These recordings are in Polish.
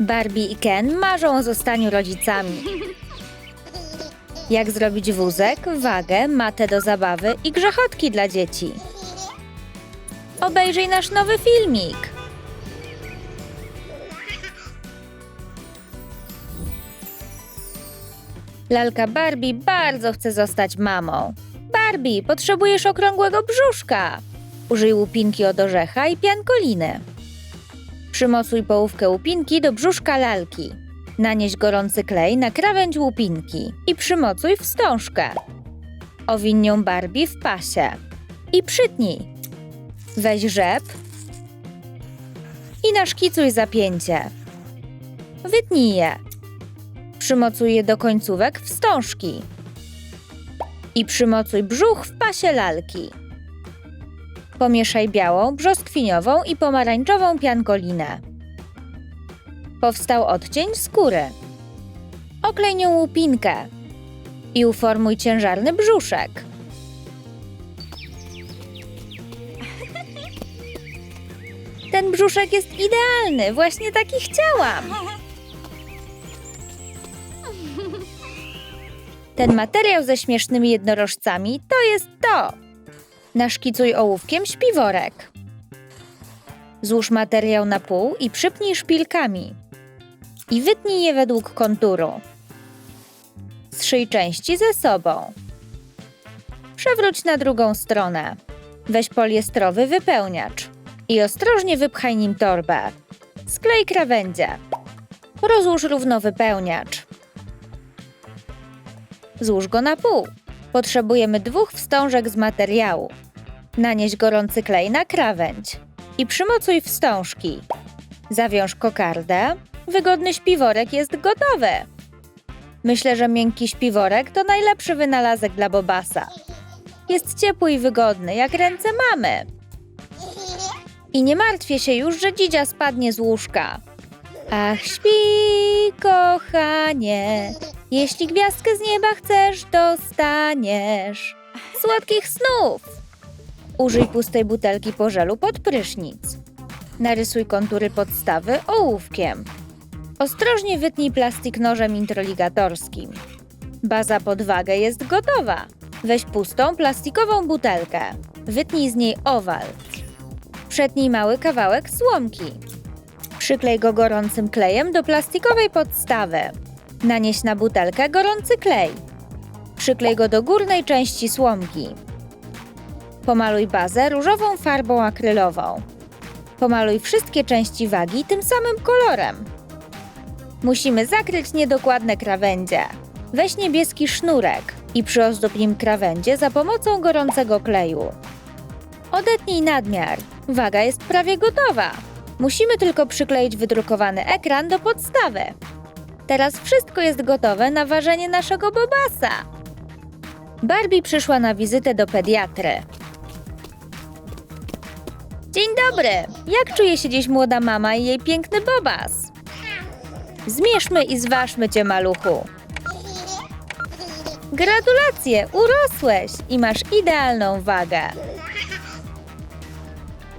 Barbie i Ken marzą o zostaniu rodzicami. Jak zrobić wózek, wagę, matę do zabawy i grzechotki dla dzieci. Obejrzyj nasz nowy filmik. Lalka Barbie bardzo chce zostać mamą. Barbie, potrzebujesz okrągłego brzuszka. Użyj łupinki od orzecha i piankoliny. Przymocuj połówkę łupinki do brzuszka lalki. Nanieś gorący klej na krawędź łupinki i przymocuj wstążkę. Owin nią Barbie w pasie. I przytnij. Weź rzep i naszkicuj zapięcie. Wytnij je. Przymocuj je do końcówek wstążki. I przymocuj brzuch w pasie lalki. Pomieszaj białą, brzoskwiniową i pomarańczową piankolinę. Powstał odcień skóry. Oklej nią łupinkę i uformuj ciężarny brzuszek. Ten brzuszek jest idealny, właśnie taki chciałam. Ten materiał ze śmiesznymi jednorożcami to jest to. Naszkicuj ołówkiem śpiworek. Złóż materiał na pół i przypnij szpilkami. I wytnij je według konturu. Zszyj części ze sobą. Przewróć na drugą stronę. Weź poliestrowy wypełniacz i ostrożnie wypchaj nim torbę. Sklej krawędzie. Rozłóż równo wypełniacz. Złóż go na pół. Potrzebujemy dwóch wstążek z materiału. Nanieś gorący klej na krawędź i przymocuj wstążki. Zawiąż kokardę. Wygodny śpiworek jest gotowy. Myślę, że miękki śpiworek to najlepszy wynalazek dla Bobasa. Jest ciepły i wygodny, jak ręce mamy. I nie martwię się już, że dzidzia spadnie z łóżka. Ach, śpi, kochanie. Jeśli gwiazdkę z nieba chcesz, dostaniesz. Słodkich snów! Użyj pustej butelki po żelu pod prysznic. Narysuj kontury podstawy ołówkiem. Ostrożnie wytnij plastik nożem introligatorskim. Baza pod wagę jest gotowa. Weź pustą plastikową butelkę. Wytnij z niej owal. Przetnij mały kawałek słomki. Przyklej go gorącym klejem do plastikowej podstawy. Nanieś na butelkę gorący klej. Przyklej go do górnej części słomki. Pomaluj bazę różową farbą akrylową. Pomaluj wszystkie części wagi tym samym kolorem. Musimy zakryć niedokładne krawędzie. Weź niebieski sznurek i przyozdób nim krawędzie za pomocą gorącego kleju. Odetnij nadmiar. Waga jest prawie gotowa. Musimy tylko przykleić wydrukowany ekran do podstawy. Teraz wszystko jest gotowe na ważenie naszego Bobasa. Barbie przyszła na wizytę do pediatry. Dzień dobry! Jak czuje się dziś młoda mama i jej piękny Bobas? Zmierzmy i zważmy cię, maluchu. Gratulacje, urosłeś i masz idealną wagę.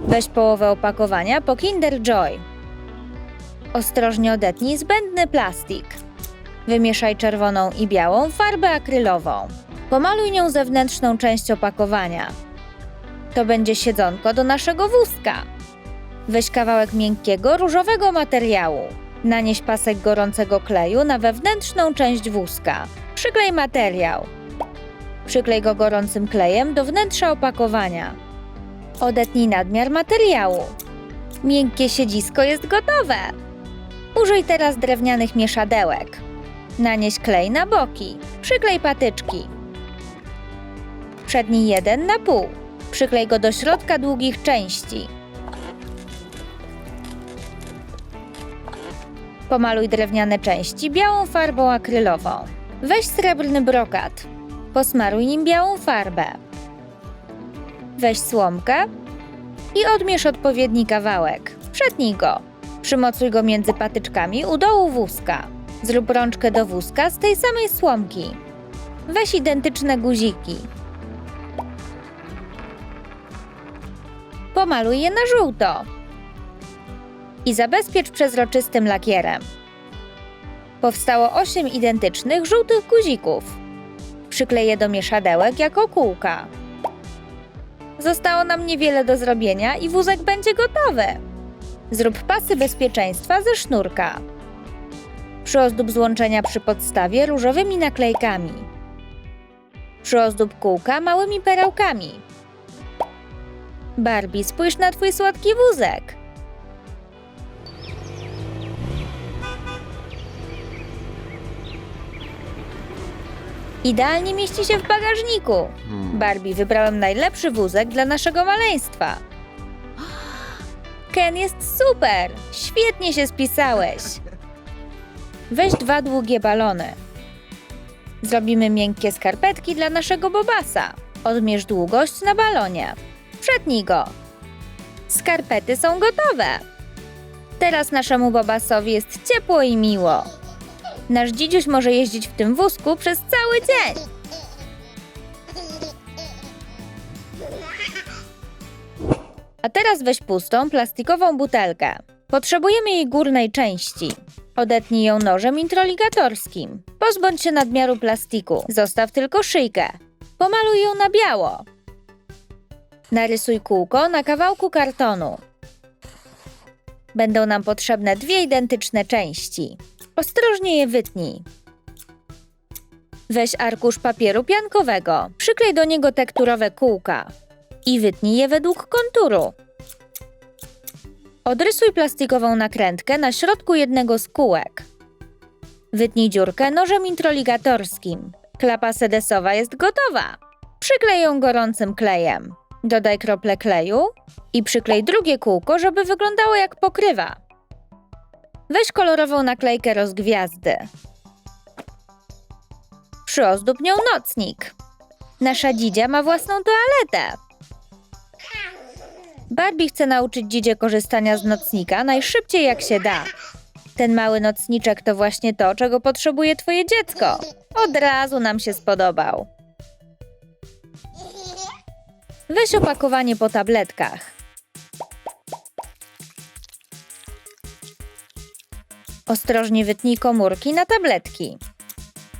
Weź połowę opakowania po Kinder Joy. Ostrożnie odetnij zbędny plastik. Wymieszaj czerwoną i białą farbę akrylową. Pomaluj nią zewnętrzną część opakowania. To będzie siedzonko do naszego wózka. Weź kawałek miękkiego, różowego materiału. Nanieś pasek gorącego kleju na wewnętrzną część wózka. Przyklej materiał. Przyklej go gorącym klejem do wnętrza opakowania. Odetnij nadmiar materiału. Miękkie siedzisko jest gotowe. Użyj teraz drewnianych mieszadełek. Nanieś klej na boki. Przyklej patyczki. Przednij jeden na pół. Przyklej go do środka długich części. Pomaluj drewniane części białą farbą akrylową. Weź srebrny brokat. Posmaruj nim białą farbę. Weź słomkę i odmierz odpowiedni kawałek. Przetnij go. Przymocuj go między patyczkami u dołu wózka. Zrób rączkę do wózka z tej samej słomki. Weź identyczne guziki. Pomaluj je na żółto. i zabezpiecz przezroczystym lakierem. Powstało 8 identycznych żółtych guzików. Przyklej je do mieszadełek jako kółka. Zostało nam niewiele do zrobienia i wózek będzie gotowy. Zrób pasy bezpieczeństwa ze sznurka. Przyozdób złączenia przy podstawie różowymi naklejkami. Przyozdób kółka małymi perełkami. Barbie, spójrz na twój słodki wózek. Idealnie mieści się w bagażniku. Barbie, wybrałem najlepszy wózek dla naszego maleństwa. Ken jest super! Świetnie się spisałeś. Weź dwa długie balony. Zrobimy miękkie skarpetki dla naszego bobasa. Odmierz długość na balonie. Przetnij go. Skarpety są gotowe. Teraz naszemu bobasowi jest ciepło i miło. Nasz dzidziuś może jeździć w tym wózku przez cały dzień. A teraz weź pustą, plastikową butelkę. Potrzebujemy jej górnej części. Odetnij ją nożem introligatorskim. Pozbądź się nadmiaru plastiku. Zostaw tylko szyjkę. Pomaluj ją na biało. Narysuj kółko na kawałku kartonu. Będą nam potrzebne dwie identyczne części. Ostrożnie je wytnij. Weź arkusz papieru piankowego, przyklej do niego tekturowe kółka i wytnij je według konturu. Odrysuj plastikową nakrętkę na środku jednego z kółek. Wytnij dziurkę nożem introligatorskim. Klapa sedesowa jest gotowa. Przyklej ją gorącym klejem. Dodaj krople kleju i przyklej drugie kółko, żeby wyglądało jak pokrywa. Weź kolorową naklejkę rozgwiazdy. Przyozdób nią nocnik. Nasza dzidzia ma własną toaletę. Barbie chce nauczyć dzidzie korzystania z nocnika najszybciej jak się da. Ten mały nocniczek to właśnie to, czego potrzebuje twoje dziecko. Od razu nam się spodobał. Weź opakowanie po tabletkach. Ostrożnie wytnij komórki na tabletki.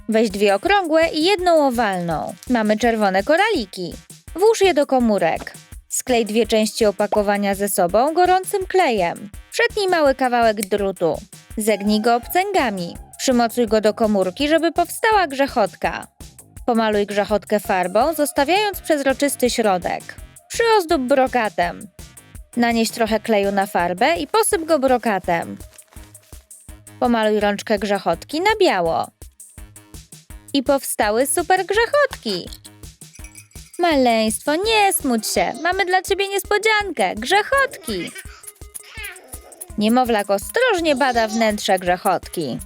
Weź dwie okrągłe i jedną owalną. Mamy czerwone koraliki. Włóż je do komórek. Sklej dwie części opakowania ze sobą gorącym klejem. Przetnij mały kawałek drutu. Zegnij go obcęgami. Przymocuj go do komórki, żeby powstała grzechotka. Pomaluj grzechotkę farbą, zostawiając przezroczysty środek. Przyozdób brokatem. Nanieś trochę kleju na farbę i posyp go brokatem. Pomaluj rączkę grzechotki na biało. I powstały super grzechotki. Maleństwo, nie smuć się. Mamy dla ciebie niespodziankę. Grzechotki. Niemowlak ostrożnie bada wnętrze grzechotki.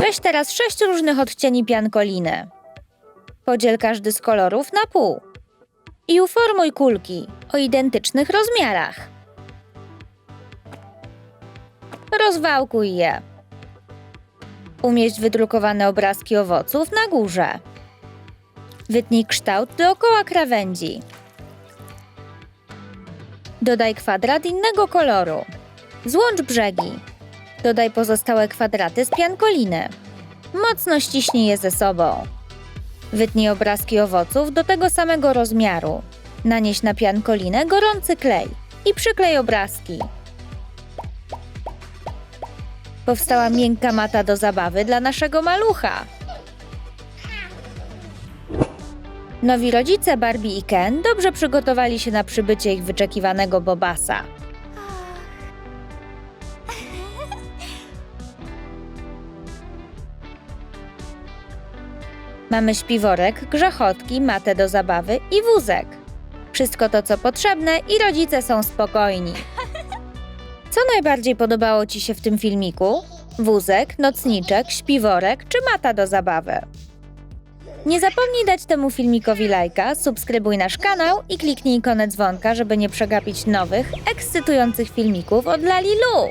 Weź teraz sześć różnych odcieni piankoliny. Podziel każdy z kolorów na pół. I uformuj kulki o identycznych rozmiarach. Rozwałkuj je. Umieść wydrukowane obrazki owoców na górze. Wytnij kształt dookoła krawędzi. Dodaj kwadrat innego koloru. Złącz brzegi. Dodaj pozostałe kwadraty z piankoliny. Mocno ściśnij je ze sobą. Wytnij obrazki owoców do tego samego rozmiaru. Nanieś na piankolinę gorący klej i przyklej obrazki. Powstała miękka mata do zabawy dla naszego malucha. Nowi rodzice Barbie i Ken dobrze przygotowali się na przybycie ich wyczekiwanego Bobasa. Mamy śpiworek, grzechotki, matę do zabawy i wózek. Wszystko to, co potrzebne i rodzice są spokojni. Co najbardziej podobało Ci się w tym filmiku? Wózek, nocniczek, śpiworek czy mata do zabawy? Nie zapomnij dać temu filmikowi lajka, subskrybuj nasz kanał i kliknij ikonę dzwonka, żeby nie przegapić nowych, ekscytujących filmików od Lali Lu.